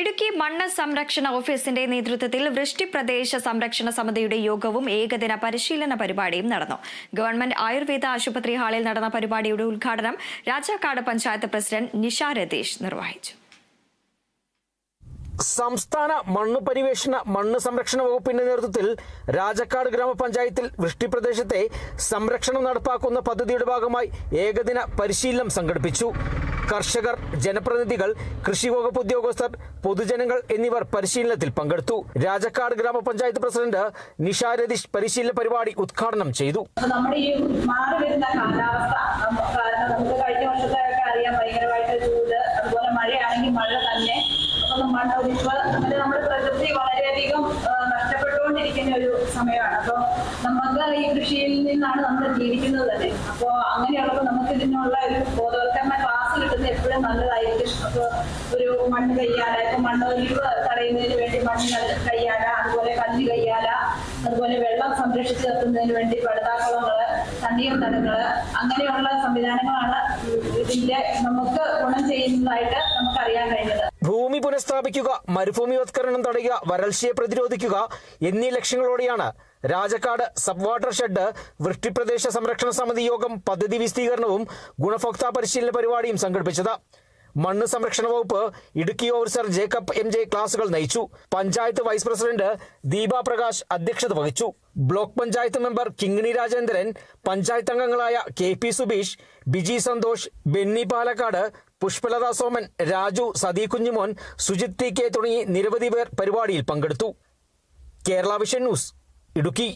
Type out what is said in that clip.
ഇടുക്കി മണ്ണ് സംരക്ഷണ ഓഫീസിന്റെ നേതൃത്വത്തിൽ വൃഷ്ടി പ്രദേശ സംരക്ഷണ സമിതിയുടെ യോഗവും ഏകദിന പരിശീലന പരിപാടിയും നടന്നു. ഗവൺമെന്റ് ആയുർവേദ ആശുപത്രി ഹാളിൽ നടന്ന പരിപാടിയുടെ ഉദ്ഘാടനം രാജാക്കാട് പഞ്ചായത്ത് പ്രസിഡന്റ് നിഷ രതീഷ് നിർവഹിച്ചു. സംസ്ഥാന മണ്ണ് പരിവേഷണ മണ്ണ് സംരക്ഷണ വകുപ്പിന്റെ നേതൃത്വത്തിൽ രാജക്കാട് ഗ്രാമപഞ്ചായത്തിൽ വൃഷ്ടിപ്രദേശത്തെ സംരക്ഷണം നടപ്പാക്കുന്ന പദ്ധതിയുടെ ഭാഗമായി ഏകദിന പരിശീലനം സംഘടിപ്പിച്ചു. കർഷകർ ജനപ്രതിനിധികൾ കൃഷി വകുപ്പ് ഉദ്യോഗസ്ഥർ പൊതുജനങ്ങൾ എന്നിവർ പരിശീലനത്തിൽ പങ്കെടുത്തു. രാജക്കാട് ഗ്രാമപഞ്ചായത്ത് പ്രസിഡന്റ് നിഷ രതീഷ് പരിശീലന പരിപാടി ഉദ്ഘാടനം ചെയ്തു. നമ്മുടെ ഈ മാറി വരുന്ന കാലാവസ്ഥ കാരണം കഴിഞ്ഞ ചൂട് അതുപോലെ മഴ തന്നെ. നമ്മുടെ പ്രകൃതി ഒരു സമയമാണ്. അപ്പോൾ നമുക്ക് ഈ കൃഷിയിൽ നിന്നാണ് നമ്മൾ ജീവിക്കുന്നത് തന്നെ. അപ്പോ അങ്ങനെയുള്ളപ്പോൾ നമുക്ക് ഇതിനുള്ള ഒരു ബോധവൽക്കരണ മണ്ണ് കയ്യാല ഇപ്പൊ മണ്ണൊലിവ് തടയുന്നതിന് വേണ്ടി മണ്ണ് കയ്യാല അതുപോലെ കല്ല് കയ്യാല അതുപോലെ വെള്ളം സംരക്ഷിച്ചു നിർത്തുന്നതിന് വേണ്ടി പടുതാക്കുളങ്ങൾ തണ്ണീർത്തടങ്ങൾ അങ്ങനെയുള്ള സംവിധാനങ്ങളാണ് ഇതിന്റെ നമുക്ക് ഗുണം ചെയ്യുന്നതായിട്ട് നമുക്ക് അറിയാൻ കഴിഞ്ഞത്. ഭൂമി പുനഃസ്ഥാപിക്കുക മരുഭൂമിവത്കരണം തടയുക വരൾച്ചയെ പ്രതിരോധിക്കുക എന്നീ ലക്ഷ്യങ്ങളോടെയാണ് രാജക്കാട് സബ് വാട്ടർ ഷെഡ് വൃഷ്ടിപ്രദേശ സംരക്ഷണ സമിതി യോഗം പദ്ധതി വിശദീകരണവും ഗുണഭോക്താ പരിശീലന പരിപാടിയും സംഘടിപ്പിച്ചത്. മണ്ണ് സംരക്ഷണ വകുപ്പ് Idukki officer Jacob M J ക്ലാസുകൾ നയിച്ചു. പഞ്ചായത്ത് വൈസ് പ്രസിഡന്റ് ദീപ പ്രകാശ് അധ്യക്ഷത വഹിച്ചു. ബ്ലോക്ക് പഞ്ചായത്ത് മെമ്പർ കിങ്ങിണി രാജേന്ദ്രൻ പഞ്ചായത്ത് അംഗങ്ങളായ K P Subeesh Biji Santhosh Benny Palakkad Pushpalatha Soman Raju Sathi Kunjumon Sujith T K തുടങ്ങി നിരവധി പേർ പരിപാടിയിൽ പങ്കെടുത്തു. Kerala vision news Idukki.